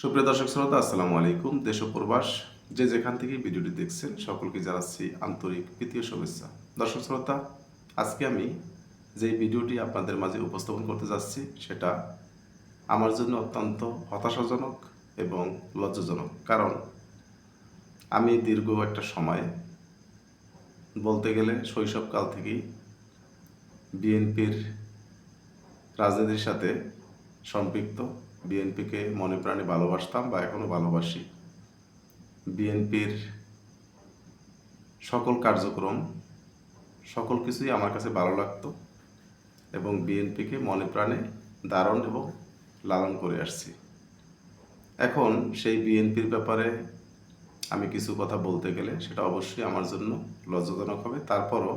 সুপ্রিয় দর্শক শ্রোতা, আসসালামু আলাইকুম। দেশ প্রবাস, যে যেখান থেকে ভিডিওটি দেখছেন, সকলকে জানাচ্ছি আন্তরিক প্রীতীয় শুভেচ্ছা। দর্শক শ্রোতা, আজকে আমি যে ভিডিওটি আপনাদের মাঝে উপস্থাপন করতে যাচ্ছি, সেটা আমার জন্য অত্যন্ত হতাশাজনক এবং লজ্জাজনক। কারণ আমি দীর্ঘ একটা সময়, বলতে গেলে শৈশবকাল থেকেই বিএনপির রাজনীতির সাথে সম্পৃক্ত। বিএনপিকে মনে প্রাণে ভালোবাসতাম বা এখনও ভালোবাসি। বিএনপির সকল কার্যক্রম, সকল কিছুই আমার কাছে ভালো লাগতো এবং বিএনপিকে মনে প্রাণে ধারণ এবং লালন করে আসছি। এখন সেই বিএনপির ব্যাপারে আমি কিছু কথা বলতে গেলে সেটা অবশ্যই আমার জন্য লজ্জাজনক হবে। তারপরও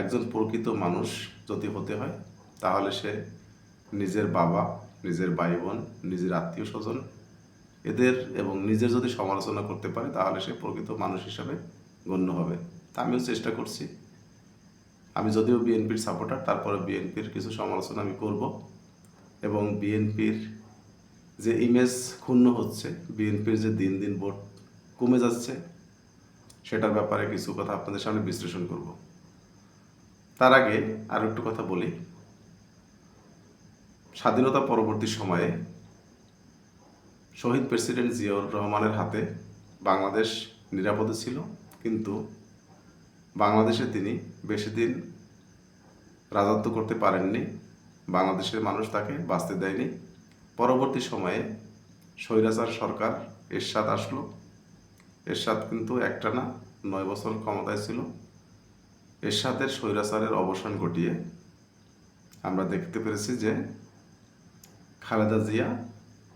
একজন প্রকৃত মানুষ যদি হতে হয়, তাহলে সে নিজের বাবা নিজের ভাই বোন নিজের আত্মীয় স্বজন এদের এবং নিজের যদি সমালোচনা করতে পারে, তাহলে সে প্রকৃত মানুষ হিসাবে গণ্য হবে। তা আমিও চেষ্টা করছি। আমি যদিও বিএনপির সাপোর্টার তারপরে বিএনপির কিছু সমালোচনা আমি করব এবং বিএনপির যে ইমেজ ক্ষুণ্ণ হচ্ছে, বিএনপির যে দিন দিন ভোট কমে যাচ্ছে, সেটার ব্যাপারে কিছু কথা আপনাদের সামনে বিশ্লেষণ করব। তার আগে আরও একটু কথা বলি। স্বাধীনতা পরবর্তী সময়ে শহীদ প্রেসিডেন্ট জিয়াউর রহমানের হাতে বাংলাদেশ নিরাপদে ছিল, কিন্তু বাংলাদেশে তিনি বেশি দিন রাজত্ব করতে পারেননি, বাংলাদেশের মানুষ তাকে বাঁচতে দেয়নি। পরবর্তী সময়ে স্বৈরাচার সরকার এরশাদ আসলো। এরশাদ কিন্তু একটা না, নয় বছর ক্ষমতায় ছিল। এরশাদের স্বৈরাচারের অবসান ঘটিয়ে আমরা দেখতে পেরেছি যে খালেদা জিয়া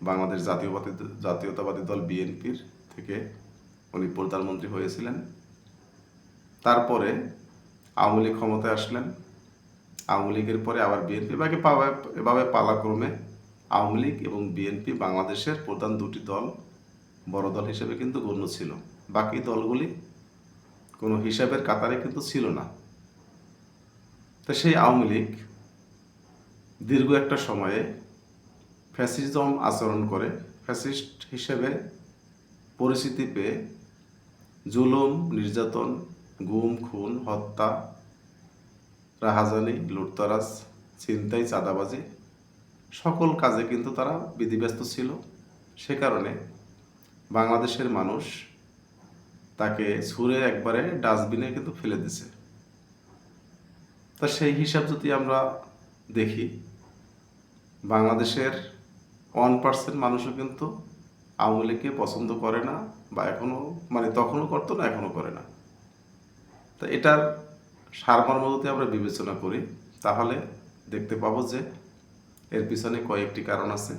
বাংলাদেশ জাতীয়বাদী জাতীয়তাবাদী দল বিএনপির থেকে উনি প্রধানমন্ত্রী হয়েছিলেন। তারপরে আওয়ামী লীগ ক্ষমতায় আসলেন। আওয়ামী লীগের পরে আবার বিএনপি বাকি এভাবে পালাক্রমে আওয়ামী লীগ এবং বিএনপি বাংলাদেশের প্রধান দুটি দল বড় দল হিসেবে কিন্তু গণ্য ছিল। বাকি দলগুলি কোনো হিসাবের কাতারে কিন্তু ছিল না। তো সেই আওয়ামী লীগ দীর্ঘ একটা সময়ে ফ্যাসিজম আচরণ করে। ফ্যাসিস্ট হিসেবে পরিচিতি পেয়ে জুলুম, নির্যাতন, গুম, খুন, হত্যা, রাহাজানি, লুটতরাজ, ছিনতাই, চাঁদাবাজি সকল কাজে কিন্তু তারা বিধিব্যস্ত ছিল। সে কারণে বাংলাদেশের মানুষ তাকে ছুঁড়ে একবারে ডাস্টবিনে কিন্তু ফেলে দিছে। তা সেই হিসাব যদি আমরা দেখি, বাংলাদেশের ওয়ান পার্সেন্ট মানুষও কিন্তু আওয়ামী লীগকে পছন্দ করে না বা এখনও মানে তখনও করতো না, এখনও করে না। তো এটার সারমর্ম যদি আমরা বিবেচনা করি। তাহলে দেখতে পাবো যে এর পিছনে কয়েকটি কারণ আছে।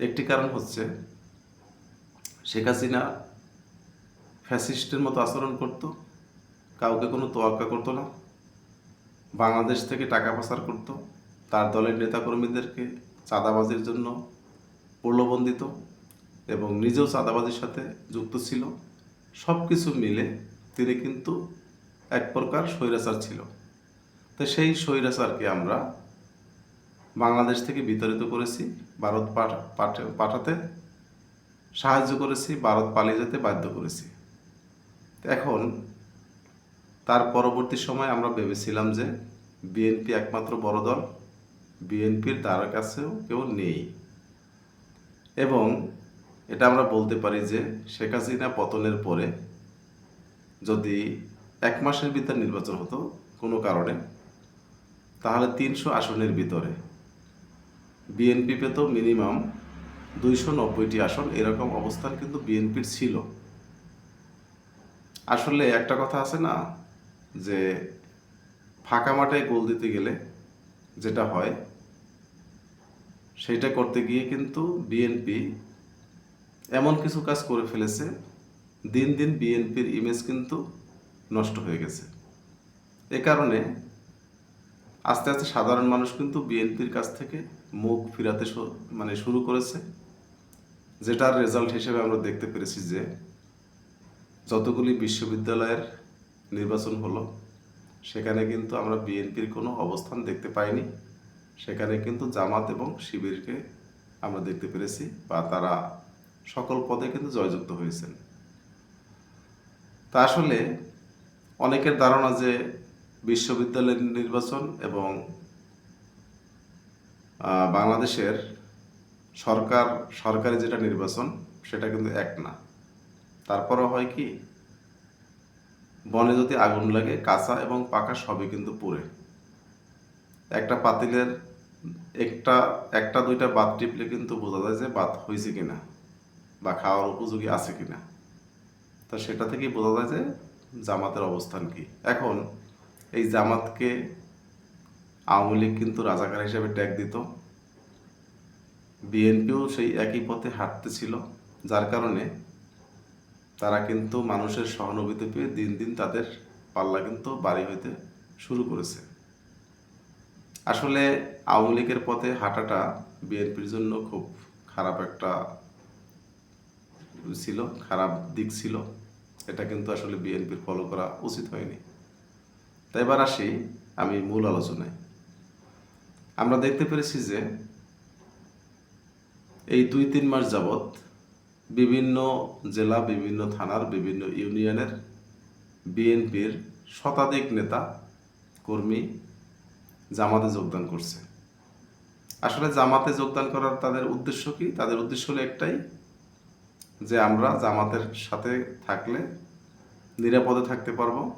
একটি কারণ হচ্ছে শেখ হাসিনা ফ্যাসিস্টের মতো আচরণ করত, কাউকে কোনো তোয়াক্কা করতো না, বাংলাদেশ থেকে টাকা পাচার করত, তার দলের নেতাকর্মীদেরকে চাঁদাবাজির জন্য প্রলোভন দিত এবং নিজেও চাঁদাবাজির সাথে যুক্ত ছিল। সব কিছু মিলে তিনি কিন্তু এক প্রকার স্বৈরাচার ছিল। তো সেই স্বৈরাচারকে আমরা বাংলাদেশ থেকে বিতাড়িত করেছি, ভারত পাঠা- পাঠা- পাঠাতে সাহায্য করেছি, ভারত পালিয়ে যেতে বাধ্য করেছি। এখন তার পরবর্তী সময় আমরা ভেবেছিলাম যে বিএনপি একমাত্র বড় দল বিএনপির দ্বারা কাছেও কেউ নেই। এবং এটা আমরা বলতে পারি যে শেখ হাসিনা পতনের পরে যদি এক মাসের ভিতর নির্বাচন হতো কোনো কারণে, তাহলে তিনশো আসনের ভিতরে বিএনপি পেত মিনিমাম দুইশো নব্বইটি আসন, এরকম অবস্থান কিন্তু বিএনপির ছিল। আসলে একটা কথা আছে না, যে ফাঁকা মাঠে গোল দিতে গেলে যেটা হয় সেইটা করতে গিয়ে কিন্তু বিএনপি এমন কিছু কাজ করে ফেলেছে, দিন দিন বিএনপির ইমেজ কিন্তু নষ্ট হয়ে গেছে। এ কারণে আস্তে আস্তে সাধারণ মানুষ কিন্তু বিএনপির কাছ থেকে মুখ ফিরাতে মানে শুরু করেছে, যেটার রেজাল্ট হিসেবে আমরা দেখতে পেরেছি যে যতগুলি বিশ্ববিদ্যালয়ের নির্বাচন হলো, সেখানে কিন্তু আমরা বিএনপির কোনো অবস্থান দেখতে পাইনি। সেখানে কিন্তু জামাত এবং শিবিরকে আমরা দেখতে পেরেছি বা তারা সকল পদে কিন্তু জয়যুক্ত হয়েছেন। তা আসলে অনেকের ধারণা যে বিশ্ববিদ্যালয়ের নির্বাচন এবং বাংলাদেশের সরকার, সরকারি যেটা নির্বাচন সেটা কিন্তু এক না। তারপরও হয় কি, বনে যদি আগুন লাগে, কাঁচা এবং পাকা সবই কিন্তু পুড়ে। একটা পাতিলের একটা একটা, দুইটা বাত টিপলে কিন্তু বোঝা যায় যে বাত হয়েছে কিনা বা খাওয়ার উপযোগী আছে কিনা। তো সেটা থেকেই বোঝা যায় যে জামাতের অবস্থান কি। এখন এই জামাতকে আওয়ামী লীগ কিন্তু রাজাকার হিসেবে ট্যাগ দিত। বিএনপিও সেই একই পথে হাঁটতেছিল যার কারণে তারা কিন্তু মানুষের সহানুভূতি পেয়ে দিন দিন তাদের পাল্লা কিন্তু বাড়ি হইতে শুরু করেছে। আসলে আওয়ামী লীগের পথে হাঁটাটা বিএনপির জন্য খুব খারাপ একটা ছিল, খারাপ দিক ছিল। এটা কিন্তু আসলে বিএনপির ফলো করা উচিত হয়নি। তাই এবার আসি আমি মূল আলোচনায়। আমরা দেখতে পেরেছি যে এই দুই তিন মাস যাবৎ বিভিন্ন জেলা, বিভিন্ন থানার, বিভিন্ন ইউনিয়নের বিএনপির শতাধিক নেতা, কর্মী জামাতে যোগদান করছে। আসলে জামাতে যোগদান করার তাদের উদ্দেশ্য কি? তাদের উদ্দেশ্য হলো একটাই, যে আমরা জামাতের সাথে থাকলে নিরাপদে থাকতে পারব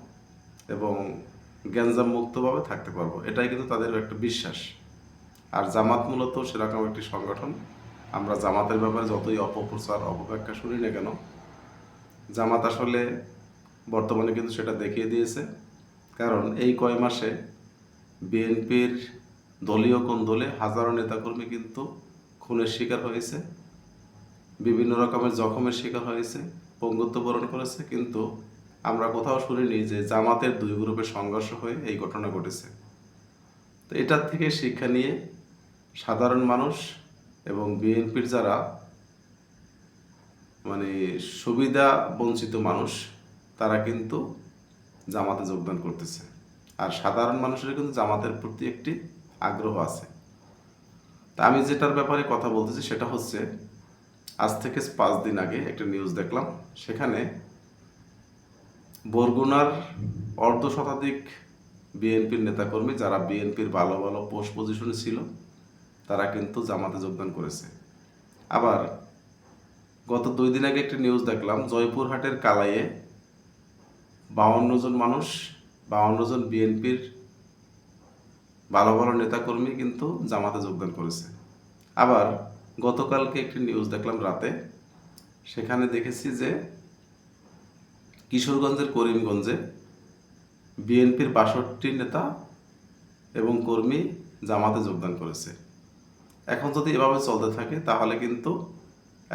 এবং গ্যাঞ্জাম মুক্তভাবে থাকতে পারব। এটাই কিন্তু তাদের একটা বিশ্বাস। আর জামাত মূলত সেরকম একটি সংগঠন। আমরা জামাতের ব্যাপারে যতই অপপ্রচার, অপব্যাখ্যা শুনি না কেন, জামাত আসলে বর্তমানে কিন্তু সেটা দেখিয়ে দিয়েছে। কারণ এই কয় মাসে বিএনপির দলীয় কোন দলে হাজারো নেতাকর্মী কিন্তু খুনের শিকার হয়েছে বিভিন্ন রকমের জখমের শিকার হয়েছে পঙ্গুত্ব বরণ করেছে, কিন্তু আমরা কোথাও শুনিনি যে জামাতের দুই গ্রুপের সংঘর্ষ হয়ে এই ঘটনা ঘটেছে। তো এটার থেকে শিক্ষা নিয়ে সাধারণ মানুষ এবং বিএনপির যারা মানে সুবিধা বঞ্চিত মানুষ, তারা কিন্তু জামাতে যোগদান করতেছে। আর সাধারণ মানুষের কিন্তু জামাতের প্রতি একটি আগ্রহ আছে। তা আমি যেটার ব্যাপারে কথা বলতেছি সেটা হচ্ছে, আজ থেকে পাঁচ দিন আগে একটা নিউজ দেখলাম, সেখানে বরগুনার অর্ধ শতাধিক বিএনপির নেতাকর্মী যারা বিএনপির ভালো ভালো পোস্ট পজিশনে ছিল, তারা কিন্তু জামাতে যোগদান করেছে। আবার গত দুই দিন আগে একটি নিউজ দেখলাম, জয়পুরহাটের কালাইয়ে বাউন্ন জন মানুষ বাউন্ন জন বিএনপির ভালো ভালো নেতাকর্মী কিন্তু জামাতে যোগদান করেছে। আবার গতকালকে একটি নিউজ দেখলাম রাতে, সেখানে দেখেছি যে কিশোরগঞ্জের করিমগঞ্জে বিএনপির বাষট্টি নেতা এবং কর্মী জামাতে যোগদান করেছে। এখন যদি এভাবে চলতে থাকে, তাহলে কিন্তু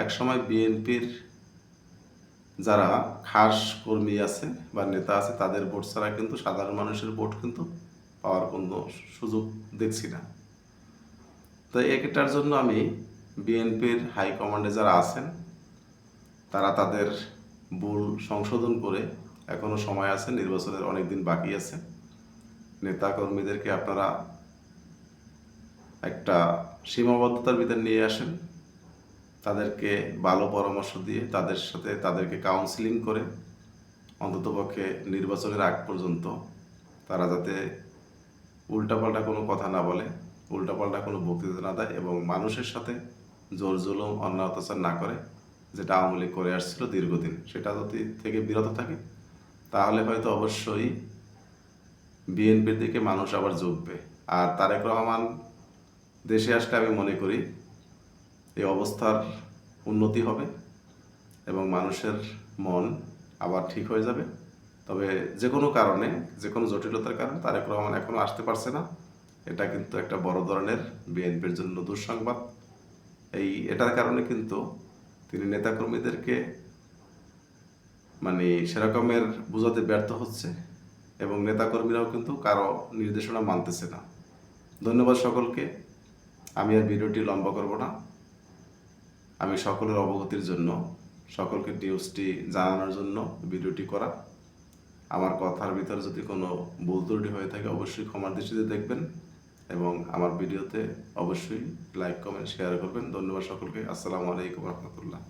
একসময় বিএনপির যারা খাস কর্মী আছে বা নেতা আছে, তাদের ভোট ছাড়া কিন্তু সাধারণ মানুষের ভোট কিন্তু পাওয়ার কোনো সুযোগ দেখছি না। তো এটার জন্য আমি বিএনপির হাইকমান্ডে যারা আছেন, তারা তাদের ভুল সংশোধন করে এখনও সময় আছে, নির্বাচনের অনেক দিন বাকি আছে। নেতা কর্মীদেরকে আপনারা একটা সীমাবদ্ধতার ভিতরে নিয়ে আসেন। তাদেরকে ভালো পরামর্শ দিয়ে তাদের সাথে তাদেরকে কাউন্সিলিং করে অন্ততপক্ষে নির্বাচনের আগ পর্যন্ত তারা যাতে উল্টাপাল্টা কোনো কথা না বলে, উল্টাপাল্টা কোনো বক্তৃতা না দেয় এবং মানুষের সাথে জোর জুলুম, অন্যায়, অত্যাচার না করে, যেটা আওয়ামী লীগ করে আসছিল দীর্ঘদিন, সেটা যদি থেকে বিরত থাকে, তাহলে হয়তো অবশ্যই বিএনপির দিকে মানুষ আবার ঝুঁকবে। আর তারেক রহমান দেশে আসলে আমি মনে করি এই অবস্থার উন্নতি হবে এবং মানুষের মন আবার ঠিক হয়ে যাবে। তবে যে কোনো কারণে, যে কোনো জটিলতার কারণে তারেক রহমান এখনও আসতে পারছে না। এটা কিন্তু একটা বড় ধরনের বিএনপির জন্য দুঃসংবাদ। এই, এটার কারণে কিন্তু তিনি নেতাকর্মীদেরকে মানে সেরকমের বোঝাতে ব্যর্থ হচ্ছে এবং নেতাকর্মীরাও কিন্তু কারও নির্দেশনা মানতেছে না। ধন্যবাদ সকলকে। আমি আর ভিডিওটি লম্বা করব না। আমি সকলের অবগতির জন্য, সকলকে নিউজটি জানানোর জন্য ভিডিওটি করা। আমার কথার ভিতর যদি কোনো ভুল ত্রুটি হয়ে থাকে, অবশ্যই ক্ষমার দৃষ্টিতে দেখবেন এবং আমার ভিডিওতে অবশ্যই লাইক কমেন্ট শেয়ার করবেন। ধন্যবাদ সকলকে। আসসালামু আলাইকুম রহমতুল্লাহ।